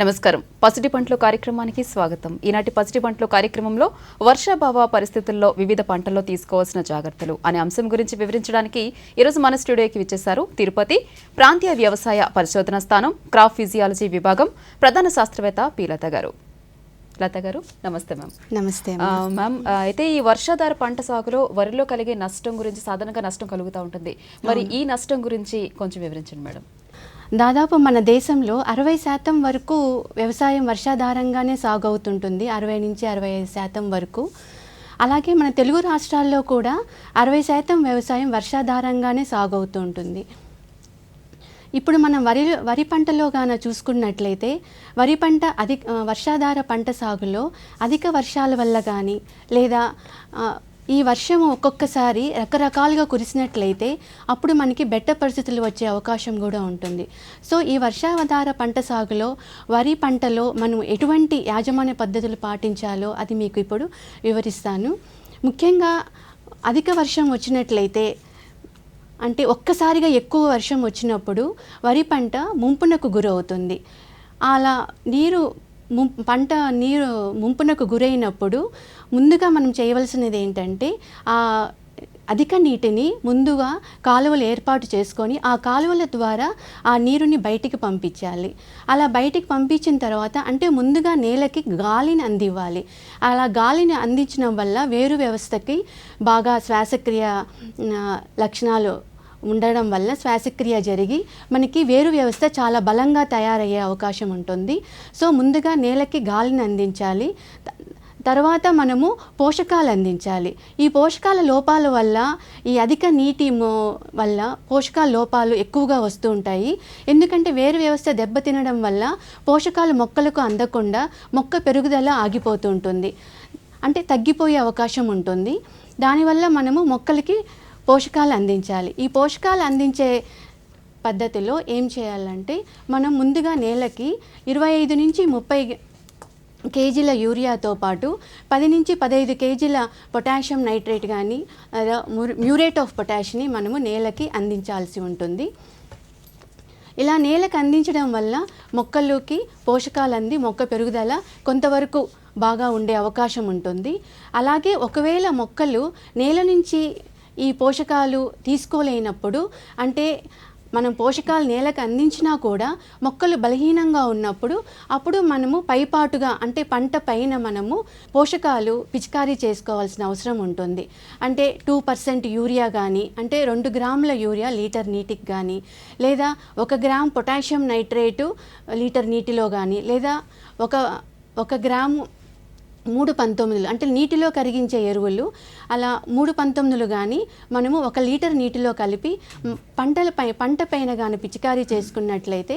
నమస్కారం. పసిడి పంటలు కార్యక్రమానికి స్వాగతం. ఈనాటి పసిడి పంటలు కార్యక్రమంలో వర్షాభావ పరిస్థితుల్లో వివిధ పంటల్లో తీసుకోవాల్సిన జాగ్రత్తలు అనే అంశం గురించి వివరించడానికి ఈరోజు మన స్టూడియోకి విచ్చేశారు తిరుపతి ప్రాంతీయ వ్యవసాయ పరిశోధన స్థానం క్రాప్ ఫిజియాలజీ విభాగం ప్రధాన శాస్త్రవేత్త పి. లత గారు. లత గారు నమస్తే మ్యామ్. నమస్తే మ్యామ్. అయితే ఈ వర్షాధార పంట సాగులో వరిలో కలిగే నష్టం గురించి సాధారణంగా నష్టం కలుగుతూ ఉంటుంది. మరి ఈ నష్టం గురించి కొంచెం వివరించండి మేడం. దాదాపు మన దేశంలో అరవై శాతం వరకు వ్యవసాయం వర్షాధారంగానే సాగు అవుతుంటుంది అరవై నుంచి అరవై ఐదు శాతం వరకు. అలాగే మన తెలుగు రాష్ట్రాల్లో కూడా అరవై శాతం వ్యవసాయం వర్షాధారంగానే సాగు అవుతూ ఉంటుంది ఇప్పుడు మనం వరి వరి పంటలో గాన చూసుకున్నట్లయితే వరి పంట అధిక వర్షాధార పంట సాగులో అధిక వర్షాల వల్ల కానీ లేదా ఈ వర్షం ఒక్కొక్కసారి రకరకాలుగా కురిసినట్లయితే అప్పుడు మనకి బెట్ట పరిస్థితులు వచ్చే అవకాశం కూడా ఉంటుంది. సో ఈ వర్షాధార పంట సాగులో వరి పంటలో మనం ఎటువంటి యాజమాన్య పద్ధతులు పాటించాలో అది మీకు ఇప్పుడు వివరిస్తాను. ముఖ్యంగా అధిక వర్షం వచ్చినట్లయితే అంటే ఒక్కసారిగా ఎక్కువ వర్షం వచ్చినప్పుడు వరి పంట ముంపునకు గురవుతుంది. అలా నీరు ముం పంట నీరు ముంపునకు గురైనప్పుడు ముందుగా మనం చేయవలసినది ఏంటంటే ఆ అధిక నీటిని ముందుగా కాలువలు ఏర్పాటు చేసుకొని ఆ కాలువల ద్వారా ఆ నీరుని బయటికి పంపించాలి. అలా బయటికి పంపించిన తర్వాత అంటే ముందుగా నేలకి గాలిని అందివ్వాలి. అలా గాలిని అందించడం వల్ల వేరు వ్యవస్థకి బాగా శ్వాసక్రియ లక్షణాలు ఉండడం వల్ల శ్వాసక్రియ జరిగి మనకి వేరు వ్యవస్థ చాలా బలంగా తయారయ్యే అవకాశం ఉంటుంది. సో ముందుగా నేలకి గాలిని అందించాలి. తర్వాత మనము పోషకాలు అందించాలి. ఈ పోషకాల లోపాల వల్ల ఈ అధిక నీటి మో- వల్ల పోషకాల లోపాలు ఎక్కువగా వస్తూ ఉంటాయి. ఎందుకంటే వేరు వ్యవస్థ దెబ్బతినడం వల్ల పోషకాలు మొక్కలకు అందకుండా మొక్క పెరుగుదల ఆగిపోతూ ఉంటుంది. అంటే తగ్గిపోయే అవకాశం ఉంటుంది. దానివల్ల మనము మొక్కలకి పోషకాలు అందించాలి. ఈ పోషకాలు అందించే పద్ధతిలో ఏం చేయాలంటే మనం ముందుగా నేలకి ఇరవై ఐదు నుంచి ముప్పై కేజీల యూరియాతో పాటు పది నుంచి పదహైదు కేజీల పొటాషియం నైట్రేట్ కానీ మ్యూరేట్ ఆఫ్ పొటాష్ని మనము నేలకి అందించాల్సి ఉంటుంది. ఇలా నేలకు అందించడం వల్ల మొక్కల్లోకి పోషకాలు అంది మొక్క పెరుగుదల కొంతవరకు బాగా ఉండే అవకాశం ఉంటుంది. అలాగే ఒకవేళ మొక్కలు నేల నుంచి ఈ పోషకాలు తీసుకోలేనప్పుడు అంటే మనం పోషకాలు నేలకు అందించినా కూడా మొక్కలు బలహీనంగా ఉన్నప్పుడు అప్పుడు మనము పైపాటుగా అంటే పంట పైన మనము పోషకాలు పిచికారీ చేసుకోవాల్సిన అవసరం ఉంటుంది. అంటే టూ పర్సెంట్ యూరియా కానీ అంటే రెండు గ్రాముల యూరియా లీటర్ నీటికి కానీ లేదా ఒక గ్రామ్ పొటాషియం నైట్రేటు లీటర్ నీటిలో కానీ లేదా ఒక ఒక గ్రాము మూడు పంతొమ్మిదిలు అంటే నీటిలో కరిగించే ఎరువులు అలా మూడు పంతొమ్మిదిలు కానీ మనము ఒక లీటర్ నీటిలో కలిపి పంటలపై పంట పైన కానీ పిచికారీ చేసుకున్నట్లయితే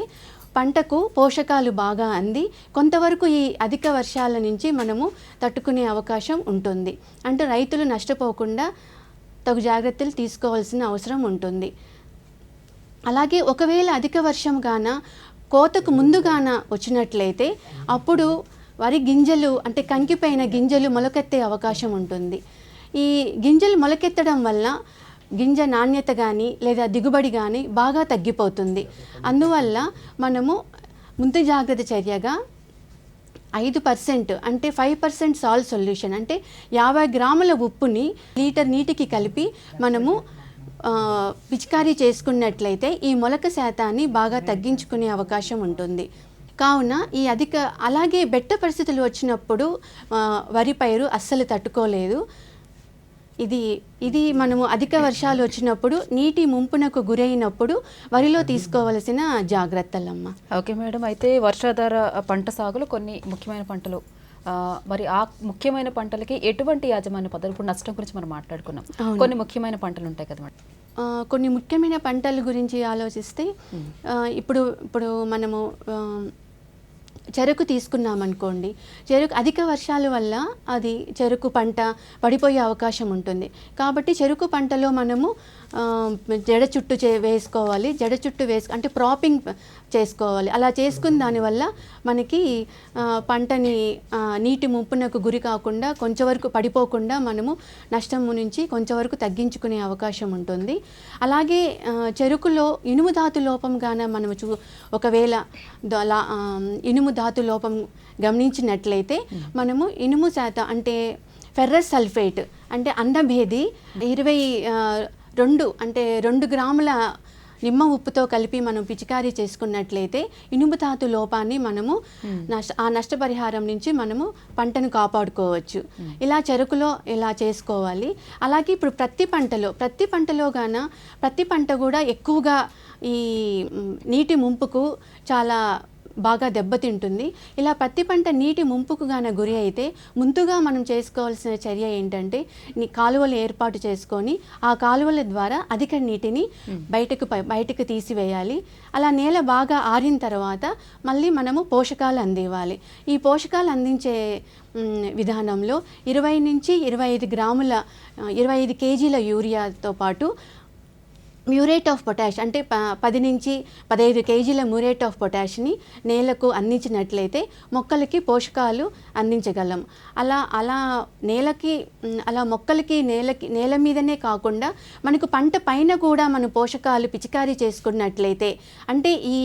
పంటకు పోషకాలు బాగా అంది. కొంతవరకు ఈ అధిక వర్షాల నుంచి మనము తట్టుకునే అవకాశం ఉంటుంది. అంటే రైతులు నష్టపోకుండా తగు జాగ్రత్తలు తీసుకోవాల్సిన అవసరం ఉంటుంది. అలాగే ఒకవేళ అధిక వర్షం గాన కోతకు ముందుగాన వచ్చినట్లయితే అప్పుడు వరి గింజలు అంటే కంకిపోయిన గింజలు మొలకెత్తే అవకాశం ఉంటుంది. ఈ గింజలు మొలకెత్తడం వల్ల గింజ నాణ్యత కానీ లేదా దిగుబడి కానీ బాగా తగ్గిపోతుంది. అందువల్ల మనము ముందు జాగ్రత్త చర్యగా ఐదు పర్సెంట్ అంటే ఫైవ్ పర్సెంట్ సాల్ట్ సొల్యూషన్ అంటే యాభై గ్రాముల ఉప్పుని లీటర్ నీటికి కలిపి మనము పిచికారీ చేసుకున్నట్లయితే ఈ మొలక శాతాన్ని బాగా తగ్గించుకునే అవకాశం ఉంటుంది. కావున ఈ అధిక అలాగే బెట్ట పరిస్థితులు వచ్చినప్పుడు వరి పైరు అస్సలు తట్టుకోలేదు. ఇది ఇది మనము అధిక వర్షాలు వచ్చినప్పుడు నీటి ముంపునకు గురైనప్పుడు వరిలో తీసుకోవలసిన జాగ్రత్తలమ్మ. Okay madam. అయితే వర్షాధార పంట సాగులో కొన్ని ముఖ్యమైన పంటలు మరి ఆ ముఖ్యమైన పంటలకి ఎటువంటి యాజమాన్య పద్ధతులు ఇప్పుడు నష్టం గురించి మనం మాట్లాడుకున్నాం. కొన్ని ముఖ్యమైన పంటలు ఉంటాయి కదా మేడం? కొన్ని ముఖ్యమైన పంటల గురించి ఆలోచిస్తే ఇప్పుడు ఇప్పుడు మనము చెరుకు తీసుకున్నామనుకోండి చెరుకు అధిక వర్షాల వల్ల అది చెరుకు పంట పడిపోయే అవకాశం ఉంటుంది. కాబట్టి చెరుకు పంటలో మనము జడ చుట్టూ చే వేసుకోవాలి. జడ చుట్టూ వేసు అంటే ప్రాపింగ్ చేసుకోవాలి. అలా చేసుకున్న దానివల్ల మనకి పంటని నీటి ముంపునకు గురి కాకుండా కొంచెం వరకు పడిపోకుండా మనము నష్టం నుంచి కొంచెం వరకు తగ్గించుకునే అవకాశం ఉంటుంది. అలాగే చెరుకులో ఇనుము ధాతు లోపం గాన మనము చూ ఒకవేళ ద- లా- ఇనుము ధాతు లోపం గమనించినట్లయితే మనము ఇనుము శాతం అంటే ఫెర్రస్ సల్ఫేట్ అంటే అండభేది ఇరవై రెండు అంటే రెండు గ్రాముల నిమ్మ ఉప్పుతో కలిపి మనం పిచికారీ చేసుకున్నట్లయితే ఇనుము ధాతు లోపాన్ని మనము నష్ట ఆ నష్టపరిహారం నుంచి మనము పంటను కాపాడుకోవచ్చు. ఇలా చెరుకులో ఇలా చేసుకోవాలి. అలాగే ఇప్పుడు ప్రతి పంటలో ప్రతి పంటలో గాన ప్రతి పంట కూడా ఎక్కువగా ఈ నీటి ముంపుకు చాలా బాగా దెబ్బతింటుంది. ఇలా పత్తి పంట నీటి ముంపుకు గాన గురి అయితే ముందుగా మనం చేసుకోవాల్సిన చర్య ఏంటంటే కాలువలు ఏర్పాటు చేసుకొని ఆ కాలువల ద్వారా అధిక నీటిని బయటకు ప- బయటకు తీసివేయాలి. అలా నేల బాగా ఆరిన తర్వాత మళ్ళీ మనము పోషకాలు అందివ్వాలి. ఈ పోషకాలు అందించే విధానంలో ఇరవై నుంచి ఇరవై ఐదు గ్రాముల ఇరవై ఐదు కేజీల యూరియాతో పాటు మ్యూరేట్ ఆఫ్ పొటాష్ అంటే ప పది నుంచి పదహైదు కేజీల మ్యూరేట్ ఆఫ్ పొటాష్ని నేలకు అందించినట్లయితే మొక్కలకి పోషకాలు అందించగలం. అలా అలా నేలకి అలా మొక్కలకి నేలకి నేల మీదనే కాకుండా మనకు పంట పైన కూడా మనం పోషకాలు పిచికారీ చేసుకున్నట్లయితే అంటే ఈ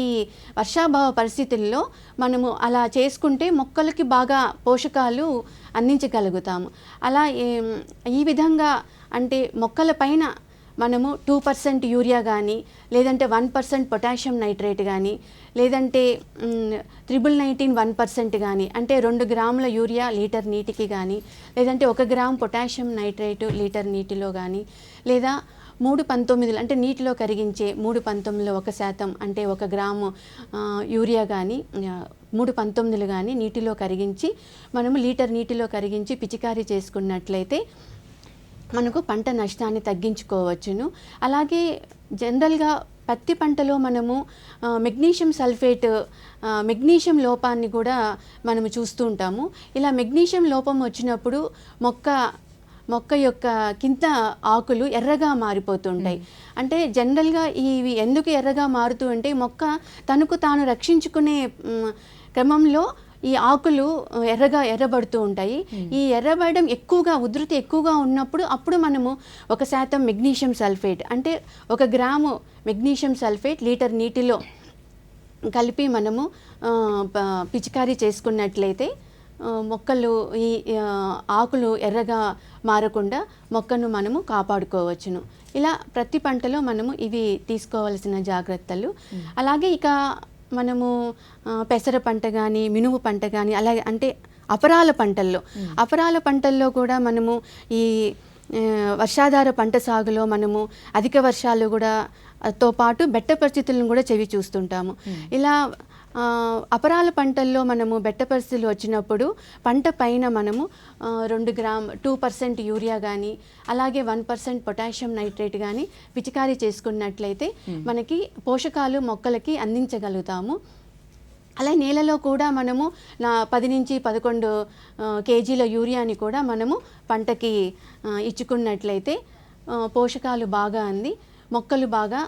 వర్షాభావ పరిస్థితుల్లో మనము అలా చేసుకుంటే మొక్కలకి బాగా పోషకాలు అందించగలుగుతాము. అలా ఈ విధంగా అంటే మొక్కల పైన మనము టూ పర్సెంట్ యూరియా కానీ లేదంటే వన్ పర్సెంట్ పొటాషియం నైట్రేట్ కానీ లేదంటే త్రిబుల్ నైన్టీన్ వన్ పర్సెంట్ కానీ అంటే రెండు గ్రాముల యూరియా లీటర్ నీటికి కానీ లేదంటే ఒక గ్రామ్ పొటాషియం నైట్రేట్ లీటర్ నీటిలో కానీ లేదా మూడు పంతొమ్మిదిలు అంటే నీటిలో కరిగించే మూడు పంతొమ్మిదిలో ఒక శాతం అంటే ఒక గ్రాము యూరియా కానీ మూడు పంతొమ్మిదిలు కానీ నీటిలో కరిగించి మనము లీటర్ నీటిలో కరిగించి పిచికారీ చేసుకున్నట్లయితే మనకు పంట నష్టాన్ని తగ్గించుకోవచ్చును. అలాగే జనరల్గా పత్తి పంటలో మనము మెగ్నీషియం సల్ఫేట్ మెగ్నీషియం లోపాన్ని కూడా మనము చూస్తూ ఉంటాము. ఇలా మెగ్నీషియం లోపం వచ్చినప్పుడు మొక్క మొక్క యొక్క కింద ఆకులు ఎర్రగా మారిపోతుంటాయి అంటే జనరల్గా ఇవి ఎందుకు ఎర్రగా మారుతూ ఉంటే మొక్క తనకు తాను రక్షించుకునే క్రమంలో ఈ ఆకులు ఎర్రగా ఎర్రబడుతూ ఉంటాయి. ఈ ఎర్రబడడం ఎక్కువగా ఉధృతి ఎక్కువగా ఉన్నప్పుడు అప్పుడు మనము ఒక శాతం మెగ్నీషియం సల్ఫేట్ అంటే ఒక గ్రాము మెగ్నీషియం సల్ఫేట్ లీటర్ నీటిలో కలిపి మనము పిచికారీ చేసుకున్నట్లయితే మొక్కలు ఈ ఆకులు ఎర్రగా మారకుండా మొక్కను మనము కాపాడుకోవచ్చును. ఇలా ప్రతి పంటలో మనము ఇవి తీసుకోవాల్సిన జాగ్రత్తలు. అలాగే ఇక మనము పెసర పంట కానీ మినుము పంట కానీ అలాగే అంటే అపరాల పంటల్లో. అపరాల పంటల్లో కూడా మనము ఈ వర్షాధార పంట సాగులో మనము అధిక వర్షాలు కూడా తో పాటు బెట్ట పరిస్థితులను కూడా చెవి చూస్తుంటాము. ఇలా అపరాల పంటల్లో మనము బెట్ట పరిస్థితులు వచ్చినప్పుడు పంట పైన మనము రెండు గ్రామ్ టూ పర్సెంట్ యూరియా కానీ అలాగే వన్ పర్సెంట్ పొటాషియం నైట్రేట్ కానీ పిచికారీ చేసుకున్నట్లయితే మనకి పోషకాలు మొక్కలకి అందించగలుగుతాము. అలాగే నేలలో కూడా మనము నా పది నుంచి పదకొండు కేజీల యూరియాని కూడా మనము పంటకి ఇచ్చుకున్నట్లయితే పోషకాలు బాగా అంది మొక్కలు బాగా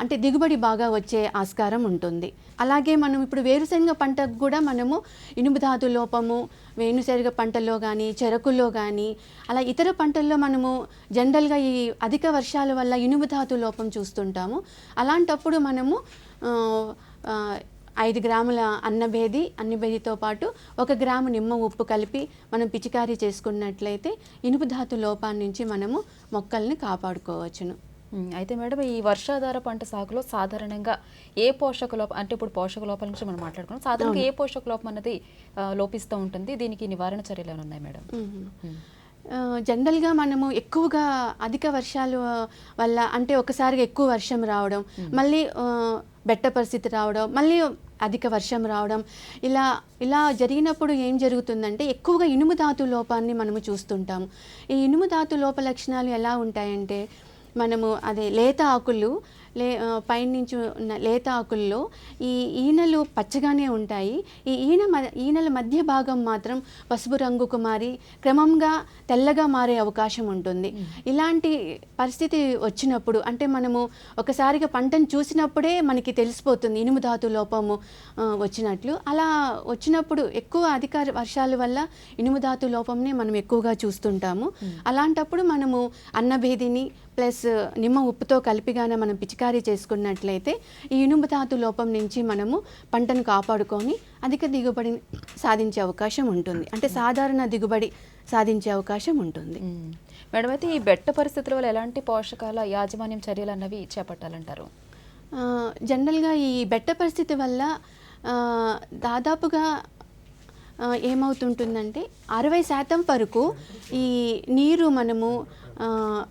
అంటే దిగుబడి బాగా వచ్చే ఆస్కారం ఉంటుంది. అలాగే మనం ఇప్పుడు వేరుశనగ పంటకు కూడా మనము ఇనుము ధాతు లోపము వేణుశనగ పంటల్లో కానీ చెరకుల్లో కానీ అలా ఇతర పంటల్లో మనము జనరల్గా ఈ అధిక వర్షాల వల్ల ఇనుము ధాతు లోపం చూస్తుంటాము. అలాంటప్పుడు మనము ఐదు గ్రాముల అన్నభేది అన్నభేదితో పాటు ఒక గ్రాము నిమ్మ ఉప్పు కలిపి మనం పిచికారీ చేసుకున్నట్లయితే ఇనుపు ధాతు లోపాన్నించి మనము మొక్కల్ని కాపాడుకోవచ్చును. అయితే మేడం ఈ వర్షాధార పంట సాగులో సాధారణంగా ఏ పోషక లోపం అంటే ఇప్పుడు పోషక లోపాల నుంచి మనం మాట్లాడుకున్నాం. సాధారణంగా ఏ పోషక లోపం అన్నది లోపిస్తూ ఉంటుంది. దీనికి నివారణ చర్యలు ఏమైనా ఉన్నాయి మేడం? జనరల్గా మనము ఎక్కువగా అధిక వర్షాలు వల్ల అంటే ఒకసారిగా ఎక్కువ వర్షం రావడం మళ్ళీ బెట్ట పరిస్థితి రావడం మళ్ళీ అధిక వర్షం రావడం ఇలా ఇలా జరిగినప్పుడు ఏం జరుగుతుందంటే ఎక్కువగా ఇనుము ధాతు లోపాన్ని మనము చూస్తుంటాము. ఈ ఇనుము ధాతు లోప లక్షణాలు ఎలా ఉంటాయంటే మనము అదే లేత ఆకులు లే పైనుంచి ఉన్న లేత ఆకుల్లో ఈ ఈనెలు పచ్చగానే ఉంటాయి. ఈ ఈన ఈనెల మధ్య భాగం మాత్రం పసుపు రంగుకు మారి క్రమంగా తెల్లగా మారే అవకాశం ఉంటుంది. ఇలాంటి పరిస్థితి వచ్చినప్పుడు అంటే మనము ఒకసారిగా పంటను చూసినప్పుడే మనకి తెలిసిపోతుంది ఇనుము ధాతు లోపము వచ్చినట్లు. అలా వచ్చినప్పుడు ఎక్కువ అధిక వర్షాల వల్ల ఇనుము ధాతు లోపంని మనం ఎక్కువగా చూస్తుంటాము. అలాంటప్పుడు మనము అన్నభేదిని ప్లస్ నిమ్మ ఉప్పుతో కలిపిగానే మనం పిచికారీ చేసుకున్నట్లయితే ఈ ఇనుము ధాతు లోపం నుంచి మనము పంటను కాపాడుకొని అధిక దిగుబడి సాధించే అవకాశం ఉంటుంది. అంటే సాధారణ దిగుబడి సాధించే అవకాశం ఉంటుంది. మేడం అయితే ఈ బెట్ట పరిస్థితుల వల్ల ఎలాంటి పోషకాల యాజమాన్యం చర్యలు అన్నవి చేపట్టాలంటారు? జనరల్గా ఈ బెట్ట పరిస్థితి వల్ల దాదాపుగా ఏమవుతుంటుందంటే అరవై శాతం వరకు ఈ నీరు మనము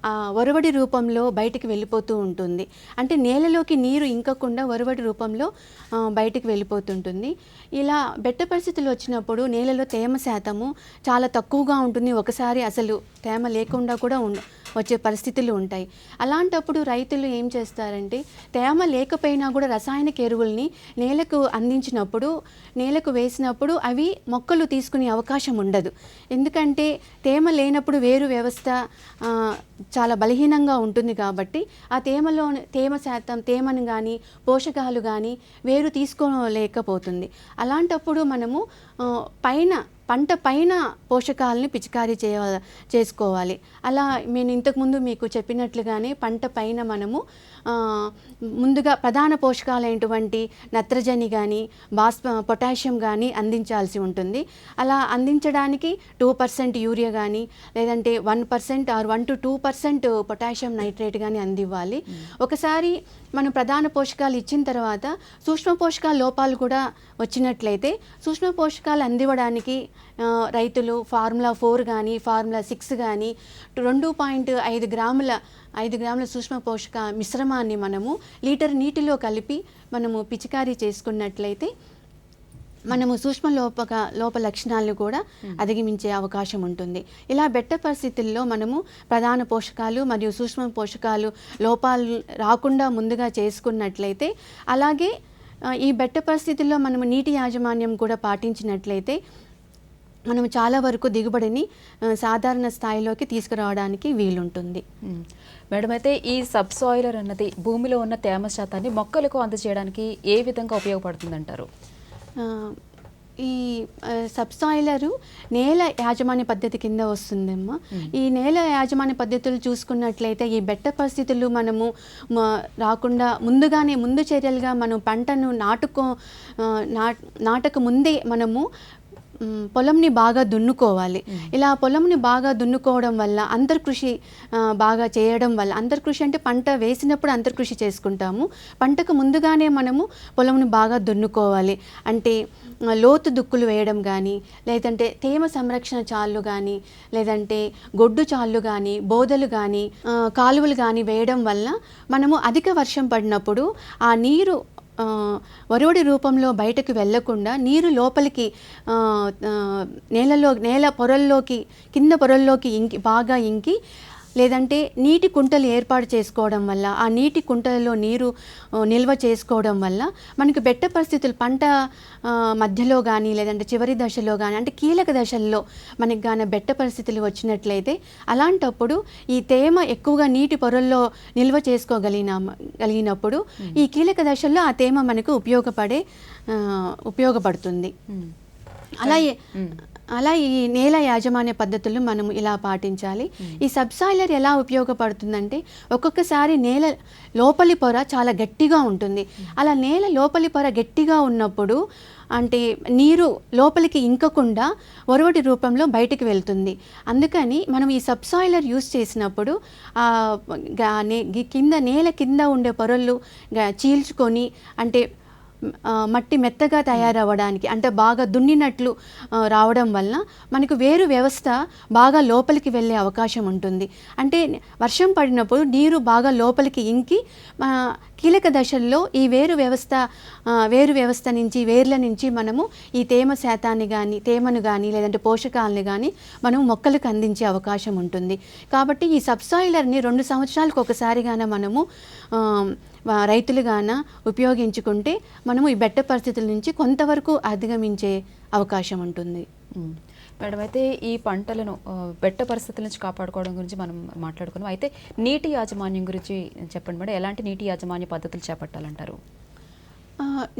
ఆ, ఒరవడి రూపంలో బయటికి వెళ్ళిపోతూ ఉంటుంది. అంటే నేలలోకి నీరు ఇంకకుండా ఒరవడి రూపంలో బయటికి వెళ్ళిపోతుంటుంది. ఇలా బెట్ట పరిస్థితులు వచ్చినప్పుడు నేలలో తేమ శాతము చాలా తక్కువగా ఉంటుంది. ఒకసారి అసలు తేమ లేకుండా కూడా ఉండ వచ్చే పరిస్థితులు ఉంటాయి. అలాంటప్పుడు రైతులు ఏం చేస్తారంటే తేమ లేకపోయినా కూడా రసాయనిక ఎరువుల్ని నేలకు అందించినప్పుడు నేలకు వేసినప్పుడు అవి మొక్కలు తీసుకునే అవకాశం ఉండదు. ఎందుకంటే తేమ లేనప్పుడు వేరు వ్యవస్థ చాలా బలహీనంగా ఉంటుంది కాబట్టి ఆ తేమలో తేమ శాతం తేమను కానీ పోషకాలు కానీ వేరు తీసుకోలేకపోతుంది. అలాంటప్పుడు మనము పైన పంట పైన పోషకాలని పిచికారీ చేయ చేసుకోవాలి. అలా నేను ఇంతకుముందు మీకు చెప్పినట్లుగానే పంట పైన మనము ముందుగా ప్రధాన పోషకాలైనటువంటి నత్రజని కానీ బాస్ప పొటాషియం కానీ అందించాల్సి ఉంటుంది. అలా అందించడానికి టూ పర్సెంట్ యూరియా కానీ లేదంటే one percent or one to two percent potassium nitrate కానీ అందివ్వాలి. ఒకసారి మనం ప్రధాన పోషకాలు ఇచ్చిన తర్వాత సూక్ష్మ పోషకాల లోపాలు కూడా వచ్చినట్లయితే సూక్ష్మ పోషకాలు అందివ్వడానికి రైతులు ఫార్ములా ఫోర్ కానీ ఫార్ములా సిక్స్ కానీ రెండు పాయింట్ ఐదు గ్రాముల ఐదు గ్రాముల సూక్ష్మ పోషక మిశ్రమాన్ని మనము లీటర్ నీటిలో కలిపి మనము పిచికారీ చేసుకున్నట్లయితే మనము సూక్ష్మ లోపక లోప లక్షణాలను కూడా అధిగమించే అవకాశం ఉంటుంది. ఇలా బెట్ట పరిస్థితుల్లో మనము ప్రధాన పోషకాలు మరియు సూక్ష్మ పోషకాలు లోపాలు రాకుండా ముందుగా చేసుకున్నట్లయితే అలాగే ఈ బెట్ట పరిస్థితుల్లో మనము నీటి యాజమాన్యం కూడా పాటించినట్లయితే మనం చాలా వరకు దిగుబడిని సాధారణ స్థాయిలోకి తీసుకురావడానికి వీలుంటుంది. మ్మ్. మేడం అయితే ఈ సబ్ సాయిలర్ అన్నది భూమిలో ఉన్న తేమ శాతాన్ని మొక్కలకు అందజేయడానికి ఏ విధంగా ఉపయోగపడుతుందంటారు? ఈ సబ్సాయిలరు నేల యాజమాన్య పద్ధతి కింద వస్తుందమ్మా. ఈ నేల యాజమాన్య పద్ధతులు చూసుకున్నట్లయితే ఈ బెట్ట పరిస్థితులు మనము రాకుండా ముందుగానే ముందు చర్యలుగా మనం పంటను నాటుకో నాటక ముందే మనము పొలంని బాగా దున్నుకోవాలి. ఇలా పొలంని బాగా దున్నుకోవడం వల్ల అంతర్కృషి బాగా చేయడం వల్ల అంతర్కృషి అంటే పంట వేసినప్పుడు అంతర్కృషి చేసుకుంటాము. పంటకు ముందుగానే మనము పొలంని బాగా దున్నుకోవాలి. అంటే లోతు దుక్కులు వేయడం కానీ లేదంటే తేమ సంరక్షణ చాళ్ళు కానీ లేదంటే గొడ్డు చాళ్ళు కానీ బోదలు కానీ కాలువలు కానీ వేయడం వల్ల మనము అధిక వర్షం పడినప్పుడు ఆ నీరు వరుడి రూపంలో బయటకు వెళ్ళకుండా నీరు లోపలికి నేలలో నేల పొరల్లోకి కింద పొరల్లోకి ఇంకి బాగా ఇంకి లేదంటే నీటి కుంటలు ఏర్పాటు చేసుకోవడం వల్ల ఆ నీటి కుంటలలో నీరు నిల్వ చేసుకోవడం వల్ల మనకు బెట్ట పరిస్థితులు పంట మధ్యలో కానీ లేదంటే చివరి దశలో కానీ అంటే కీలక దశల్లో మనకి గాన బెట్ట పరిస్థితులు వచ్చినట్లయితే అలాంటప్పుడు ఈ తేమ ఎక్కువగా నీటి పొరల్లో నిల్వ చేసుకోగలిగిన కలిగినప్పుడు ఈ కీలక దశల్లో ఆ తేమ మనకు ఉపయోగపడే ఉపయోగపడుతుంది. మ్మ్. అలా ఈ- నేల యాజమాన్య పద్ధతులు మనం ఇలా పాటించాలి. ఈ సబ్సాయిలర్ ఎలా ఉపయోగపడుతుందంటే ఒక్కొక్కసారి నేల లోపలి పొర చాలా గట్టిగా ఉంటుంది. అలా నేల లోపలి పొర గట్టిగా ఉన్నప్పుడు అంటే నీరు లోపలికి ఇంకకుండా ఒరవటి రూపంలో బయటికి వెళ్తుంది. అందుకని మనం ఈ సబ్సాయిలర్ యూస్ చేసినప్పుడు కింద నేల కింద ఉండే పొరలు చీల్చుకొని అంటే మట్టి మెత్తగా తయారవ్వడానికి అంటే బాగా దున్నినట్లు రావడం వలన మనకు వేరు వ్యవస్థ బాగా లోపలికి వెళ్ళే అవకాశం ఉంటుంది. అంటే వర్షం పడినప్పుడు నీరు బాగా లోపలికి ఇంకి కీలక దశల్లో ఈ వేరు వ్యవస్థ వేరు వ్యవస్థ నుంచి వేర్ల నుంచి మనము ఈ తేమ శాతాన్ని కానీ తేమను కానీ లేదంటే పోషకాలని కానీ మనం మొక్కలకు అందించే అవకాశం ఉంటుంది. కాబట్టి ఈ సబ్సాయిలర్ని రెండు సంవత్సరాలకు ఒకసారిగానే మనము రైతులుగాన ఉపయోగించుకుంటే మనము ఈ బెట్ట పరిస్థితుల నుంచి కొంతవరకు అధిగమించే అవకాశం ఉంటుంది. మేడం అయితే ఈ పంటలను బెట్ట పరిస్థితుల నుంచి కాపాడుకోవడం గురించి మనం మాట్లాడుకున్నాం. అయితే నీటి యాజమాన్యం గురించి చెప్పండి మేడం. ఎలాంటి నీటి యాజమాన్య పద్ధతులు చేపట్టాలంటారు?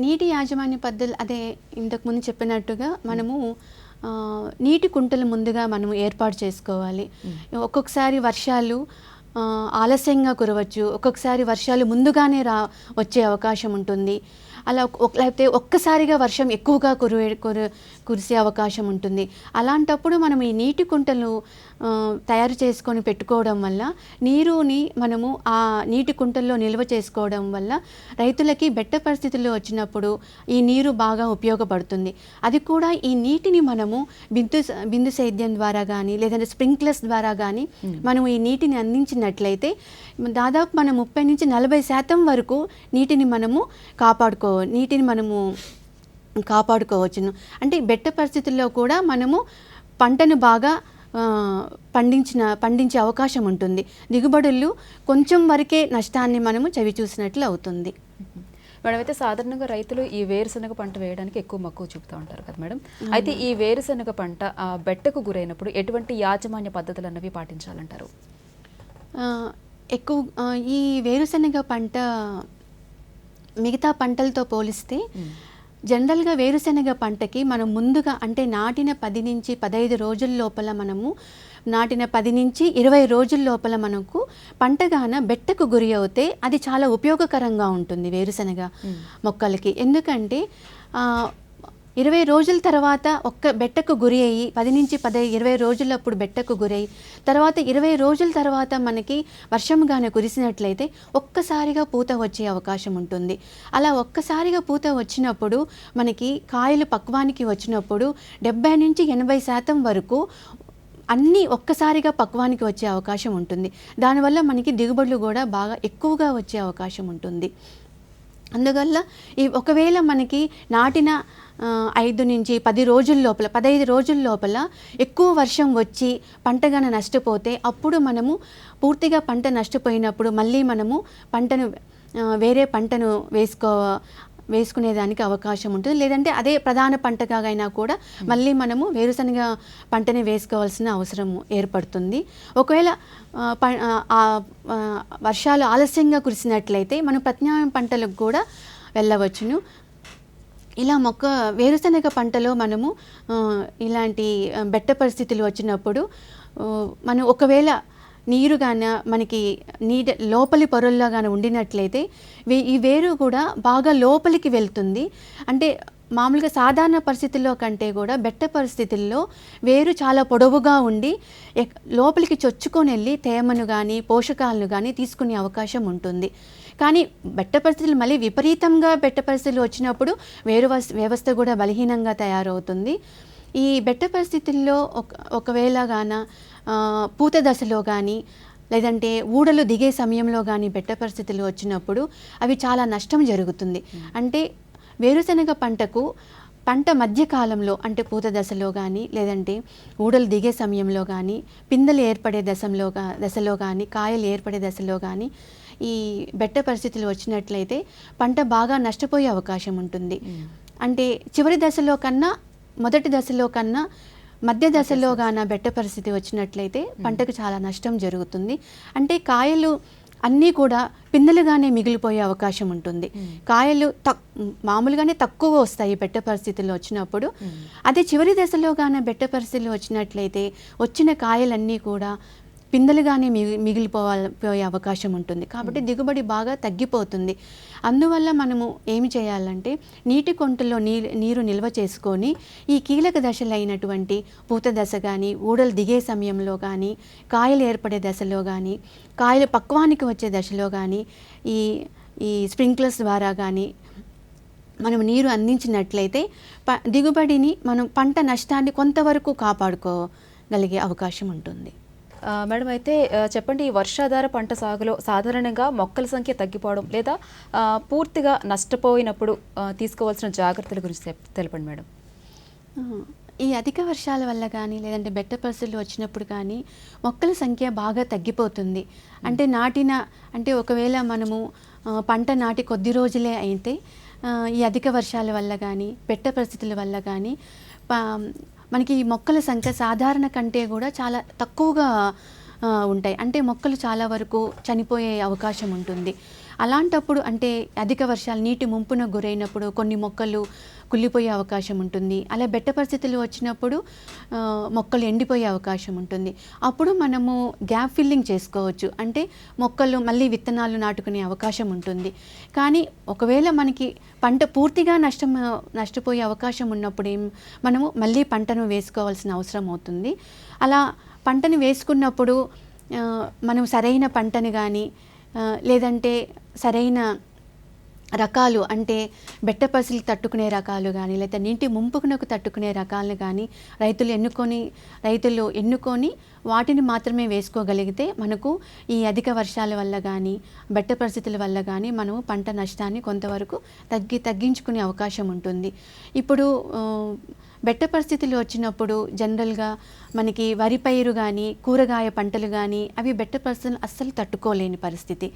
నీటి యాజమాన్య పద్ధతులు అదే ఇంతకుముందు చెప్పినట్టుగా మనము నీటి కుంటలు ముందుగా మనము ఏర్పాటు చేసుకోవాలి. ఒక్కొక్కసారి వర్షాలు ఆలస్యంగా కురవచ్చు. ఒక్కొక్కసారి వర్షాలు ముందుగానే రా వచ్చే అవకాశం ఉంటుంది. అలా లేకపోతే ఒక్కసారిగా వర్షం ఎక్కువగా కురు కురు కురిసే అవకాశం ఉంటుంది. అలాంటప్పుడు మనం ఈ నీటి కుంటలు తయారు చేసుకొని పెట్టుకోవడం వల్ల నీరుని మనము ఆ నీటి కుంటల్లో నిల్వ చేసుకోవడం వల్ల రైతులకి బెట్ట పరిస్థితుల్లో వచ్చినప్పుడు ఈ నీరు బాగా ఉపయోగపడుతుంది. అది కూడా ఈ నీటిని మనము బిందు బిందు సేద్యం ద్వారా కానీ లేదంటే స్ప్రింక్లర్స్ ద్వారా కానీ మనం ఈ నీటిని అందించినట్లయితే దాదాపు మనం ముప్పై నుంచి నలభై శాతం వరకు నీటిని మనము కాపాడుకో నీటిని మనము కాపాడుకోవచ్చును. అంటే బెట్ట పరిస్థితుల్లో కూడా మనము పంటను బాగా పండించిన పండించే అవకాశం ఉంటుంది. దిగుబడులు కొంచెం వరకే నష్టాన్ని మనము చవి చూసినట్లు అవుతుంది. మేడం అయితే సాధారణంగా రైతులు ఈ వేరుశనగ పంట వేయడానికి ఎక్కువ మక్కువ చూపుతూ ఉంటారు కదా మేడం? అయితే ఈ వేరుశనగ పంట బెట్టకు గురైనప్పుడు ఎటువంటి యాజమాన్య పద్ధతులు అన్నవి పాటించాలంటారు? ఎక్కువ ఈ వేరుశనగ పంట మిగతా పంటలతో పోలిస్తే జనరల్గా వేరుశనగ పంటకి మనం ముందుగా అంటే నాటిన పది నుంచి పదహైదు రోజుల లోపల మనము నాటిన పది నుంచి ఇరవై రోజుల లోపల మనకు పంటగాన బెట్టకు గురి అవుతే అది చాలా ఉపయోగకరంగా ఉంటుంది వేరుశనగ మొక్కలకి. ఎందుకంటే ఇరవై రోజుల తర్వాత ఒక్క బెట్టకు గురి అయ్యి పది నుంచి పది ఇరవై రోజులప్పుడు బెట్టకు గురై తర్వాత ఇరవై రోజుల తర్వాత మనకి వర్షంగానే కురిసినట్లయితే ఒక్కసారిగా పూత వచ్చే అవకాశం ఉంటుంది. అలా ఒక్కసారిగా పూత వచ్చినప్పుడు మనకి కాయలు పక్వానికి వచ్చినప్పుడు డెబ్బై నుంచి ఎనభై శాతం వరకు అన్నీ ఒక్కసారిగా పక్వానికి వచ్చే అవకాశం ఉంటుంది. దానివల్ల మనకి దిగుబడులు కూడా బాగా ఎక్కువగా వచ్చే అవకాశం ఉంటుంది. అందువల్ల ఈ ఒకవేళ మనకి నాటిన ఐదు నుంచి పది రోజుల లోపల పదహైదు రోజుల లోపల ఎక్కువ వర్షం వచ్చి పంటగాన నష్టపోతే అప్పుడు మనము పూర్తిగా పంట నష్టపోయినప్పుడు మళ్ళీ మనము పంటను వేరే పంటను వేసుకో వేసుకునేదానికి అవకాశం ఉంటుంది. లేదంటే అదే ప్రధాన పంటగా అయినా కూడా మళ్ళీ మనము వేరుశనగ పంటని వేసుకోవాల్సిన అవసరం ఏర్పడుతుంది. ఒకవేళ ప- వర్షాలు ఆలస్యంగా కురిసినట్లయితే మనం ప్రత్యామ్నాయ పంటలకు కూడా వెళ్ళవచ్చును. ఇలా మొక్క వేరుశనగ పంటలో మనము ఇలాంటి బెట్ట పరిస్థితులు వచ్చినప్పుడు మనం ఒకవేళ నీరు గాన మనకి నీట లోపలి పొరల్లో కానీ ఉండినట్లయితే వే- ఈ వేరు కూడా బాగా లోపలికి వెళ్తుంది. అంటే మామూలుగా సాధారణ పరిస్థితుల్లో కంటే కూడా బెట్ట పరిస్థితుల్లో వేరు చాలా పొడవుగా ఉండి ఎక్- లోపలికి చొచ్చుకొని వెళ్ళి తేమను కానీ పోషకాలను కానీ తీసుకునే అవకాశం ఉంటుంది. కానీ బెట్ట పరిస్థితులు మళ్ళీ విపరీతంగా బెట్ట పరిస్థితులు వచ్చినప్పుడు వేరు వస్- వ్యవస్థ కూడా బలహీనంగా తయారవుతుంది. ఈ బెట్ట పరిస్థితుల్లో ఒక ఒకవేళ గాన పూత దశలో కానీ లేదంటే ఊడలు దిగే సమయంలో కానీ బెట్ట పరిస్థితులు వచ్చినప్పుడు అవి చాలా నష్టం జరుగుతుంది. అంటే వేరుశనగ పంటకు పంట మధ్యకాలంలో అంటే పూత దశలో కానీ లేదంటే ఊడలు దిగే సమయంలో కానీ పిందెలు ఏర్పడే దశలో దశలో కానీ కాయలు ఏర్పడే దశలో కానీ ఈ బెట్ట పరిస్థితులు వచ్చినట్లయితే పంట బాగా నష్టపోయే అవకాశం ఉంటుంది. అంటే చివరి దశలో కన్నా మొదటి దశలో కన్నా మధ్య దశలో గాన బెట్ట పరిస్థితి వచ్చినట్లయితే పంటకు చాలా నష్టం జరుగుతుంది. అంటే కాయలు అన్నీ కూడా పిందెలుగానే మిగిలిపోయే అవకాశం ఉంటుంది. కాయలు తక్ మామూలుగానే తక్కువ వస్తాయి బెట్ట పరిస్థితుల్లో వచ్చినప్పుడు. అదే చివరి దశలో గాన బెట్ట పరిస్థితులు వచ్చినట్లయితే వచ్చిన కాయలన్నీ కూడా పిందెలుగానే మిగి మిగిలిపోవాలి పోయే అవకాశం ఉంటుంది. కాబట్టి దిగుబడి బాగా తగ్గిపోతుంది. అందువల్ల మనము ఏమి చేయాలంటే నీటి కొంటల్లో నీరు నీరు నిల్వ చేసుకొని ఈ కీలక దశలైనటువంటి పూత దశ కానీ ఊడలు దిగే సమయంలో కానీ కాయలు ఏర్పడే దశలో కానీ కాయలు పక్వానికి వచ్చే దశలో కానీ ఈ ఈ స్ప్రింక్లర్స్ ద్వారా కానీ మనం నీరు అందించినట్లయితే ప దిగుబడిని మనం పంట నష్టాన్ని కొంతవరకు కాపాడుకోగలిగే అవకాశం ఉంటుంది. మేడం అయితే చెప్పండి ఈ వర్షాధార పంట సాగులో సాధారణంగా మొక్కల సంఖ్య తగ్గిపోవడం లేదా పూర్తిగా నష్టపోయినప్పుడు తీసుకోవాల్సిన జాగ్రత్తల గురించి తెలపండి మేడం. ఈ అధిక వర్షాల వల్ల కానీ లేదంటే బెట్ట పరిస్థితులు వచ్చినప్పుడు కానీ మొక్కల సంఖ్య బాగా తగ్గిపోతుంది. అంటే నాటిన అంటే ఒకవేళ మనము పంట నాటి కొద్ది రోజులే అయితే ఈ అధిక వర్షాల వల్ల కానీ బెట్ట పరిస్థితుల వల్ల కానీ మనకి ఈ మొక్కల సంఖ్య సాధారణ కంటే కూడా చాలా తక్కువగా ఉంటాయి. అంటే మొక్కలు చాలా వరకు చనిపోయే అవకాశం ఉంటుంది. అలాంటప్పుడు అంటే అధిక వర్షాలు నీటి ముంపున గురైనప్పుడు కొన్ని మొక్కలు కుళ్ళిపోయే అవకాశం ఉంటుంది. అలా బెట్ట పరిస్థితులు వచ్చినప్పుడు మొక్కలు ఎండిపోయే అవకాశం ఉంటుంది. అప్పుడు మనము గ్యాప్ ఫిల్లింగ్ చేసుకోవచ్చు. అంటే మొక్కలు మళ్ళీ విత్తనాలు నాటుకునే అవకాశం ఉంటుంది. కానీ ఒకవేళ మనకి పంట పూర్తిగా నష్టం నష్టపోయే అవకాశం ఉన్నప్పుడు ఏం మనము మళ్ళీ పంటను వేసుకోవాల్సిన అవసరం అవుతుంది. అలా పంటను వేసుకున్నప్పుడు మనం సరైన పంటను కానీ లేదంటే సరైన రకాలు అంటే బెట్ట పసిలు తట్టుకునే రకాలు కానీ లేదా నీటి ముంపుకునకు తట్టుకునే రకాలను కానీ రైతులు ఎన్నుకొని రైతులు ఎన్నుకొని వాటిని మాత్రమే వేసుకోగలిగితే మనకు ఈ అధిక వర్షాల వల్ల కానీ బెట్ట పరిస్థితుల వల్ల కానీ మనము పంట నష్టాన్ని కొంతవరకు తగ్గి తగ్గించుకునే అవకాశం ఉంటుంది. ఇప్పుడు బెట్ట పరిస్థితులు వచ్చినప్పుడు జనరల్గా మనకి వరి పైరు కానీ కూరగాయ పంటలు కానీ అవి బెట్ట పరిస్థితులు అస్సలు తట్టుకోలేని పరిస్థితి.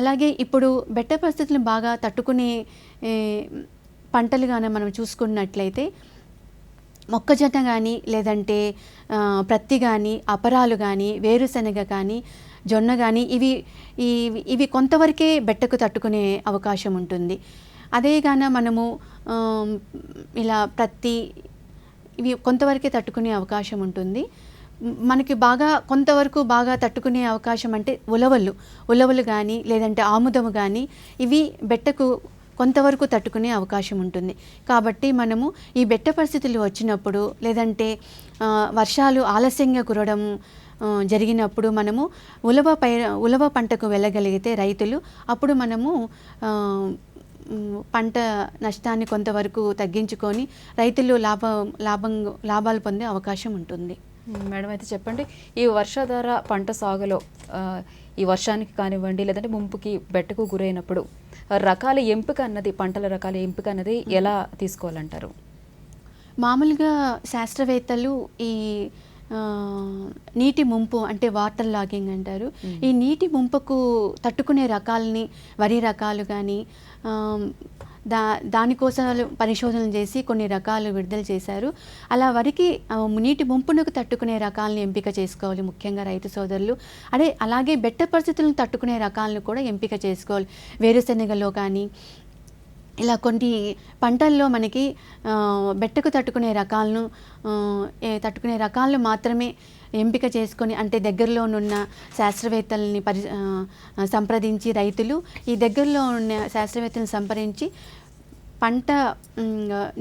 అలాగే ఇప్పుడు బెట్ట పరిస్థితులు బాగా తట్టుకునే పంటలు కానీ మనం చూసుకున్నట్లయితే మొక్కజొన్న కానీ లేదంటే ప్రత్తి కానీ అపరాలు కానీ వేరుశనగ కానీ జొన్న కానీ ఇవి ఇవి ఇవి కొంతవరకే బెట్టకు తట్టుకునే అవకాశం ఉంటుంది. అదేగాన మనము ఇలా ప్రతి ఇవి కొంతవరకే తట్టుకునే అవకాశం ఉంటుంది. మనకి బాగా కొంతవరకు బాగా తట్టుకునే అవకాశం అంటే ఉలవలు. ఉలవలు కానీ లేదంటే ఆముదము కానీ ఇవి బెట్టకు కొంతవరకు తట్టుకునే అవకాశం ఉంటుంది. కాబట్టి మనము ఈ బెట్ట పరిస్థితులు వచ్చినప్పుడు లేదంటే వర్షాలు ఆలస్యంగా కురవడం జరిగినప్పుడు మనము ఉలవ పై ఉలవ పంటకు వెళ్ళగలిగితే రైతులు అప్పుడు మనము పంట నష్టాన్ని కొంతవరకు తగ్గించుకొని రైతులు లాభ లాభం లాభాలు పొందే అవకాశం ఉంటుంది. మేడం అయితే చెప్పండి ఈ వర్షాధార పంట సాగులో ఈ వర్షానికి కానివ్వండి లేదంటే ముంపుకి బెట్టకు గురైనప్పుడు రకాల ఎంపిక అన్నది పంటల రకాల ఎంపిక అన్నది ఎలా తీసుకోవాలంటారు మామూలుగా శాస్త్రవేత్తలు ఈ నీటి ముంపు అంటే వాటర్ లాగింగ్ అంటారు. ఈ నీటి ముంపుకు తట్టుకునే రకాలని వరి రకాలు కానీ దా దానికోసం పరిశోధనలు చేసి కొన్ని రకాలు విడుదల చేశారు. అలా వరికి నీటి ముంపునకు తట్టుకునే రకాలను ఎంపిక చేసుకోవాలి ముఖ్యంగా రైతు సోదరులు. అదే అలాగే బెట్ట పరిస్థితులను తట్టుకునే రకాలను కూడా ఎంపిక చేసుకోవాలి. వేరుశెనగలో కానీ ఇలా కొన్ని పంటల్లో మనకి బెట్టకు తట్టుకునే రకాలను తట్టుకునే రకాలను మాత్రమే ఎంపిక చేసుకొని అంటే దగ్గరలోనున్న శాస్త్రవేత్తల్ని పరి సంప్రదించి రైతులు ఈ దగ్గరలో ఉన్న శాస్త్రవేత్తలను సంప్రదించి పంట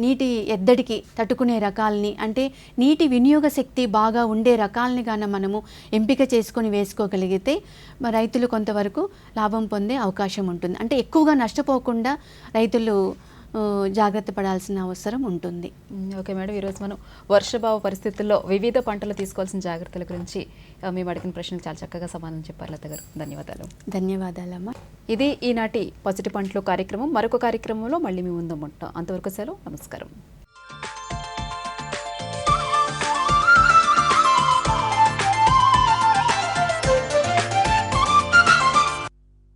నీటి ఎద్దడికి తట్టుకునే రకాలని అంటే నీటి వినియోగ శక్తి బాగా ఉండే రకాలని గాన మనము ఎంపిక చేసుకొని వేసుకోగలిగితే రైతులు కొంతవరకు లాభం పొందే అవకాశం ఉంటుంది. అంటే ఎక్కువగా నష్టపోకుండా రైతులు జాగ్రత్త పడాల్సిన అవసరం ఉంటుంది. మ్మ్. ఓకే మేడం ఈరోజు మనం వర్షభావ పరిస్థితుల్లో వివిధ పంటలు తీసుకోవాల్సిన జాగ్రత్తల గురించి మేము అడిగిన ప్రశ్నలు చాలా చక్కగా సమాధానం చెప్పారు లత గారు. ధన్యవాదాలు. ధన్యవాదాలమ్మా. ఇది ఈనాటి పసిటి పంటలు కార్యక్రమం. మరొక కార్యక్రమంలో మళ్ళీ మీ ముందు ఉంటాం. అంతవరకు సెలవు నమస్కారం.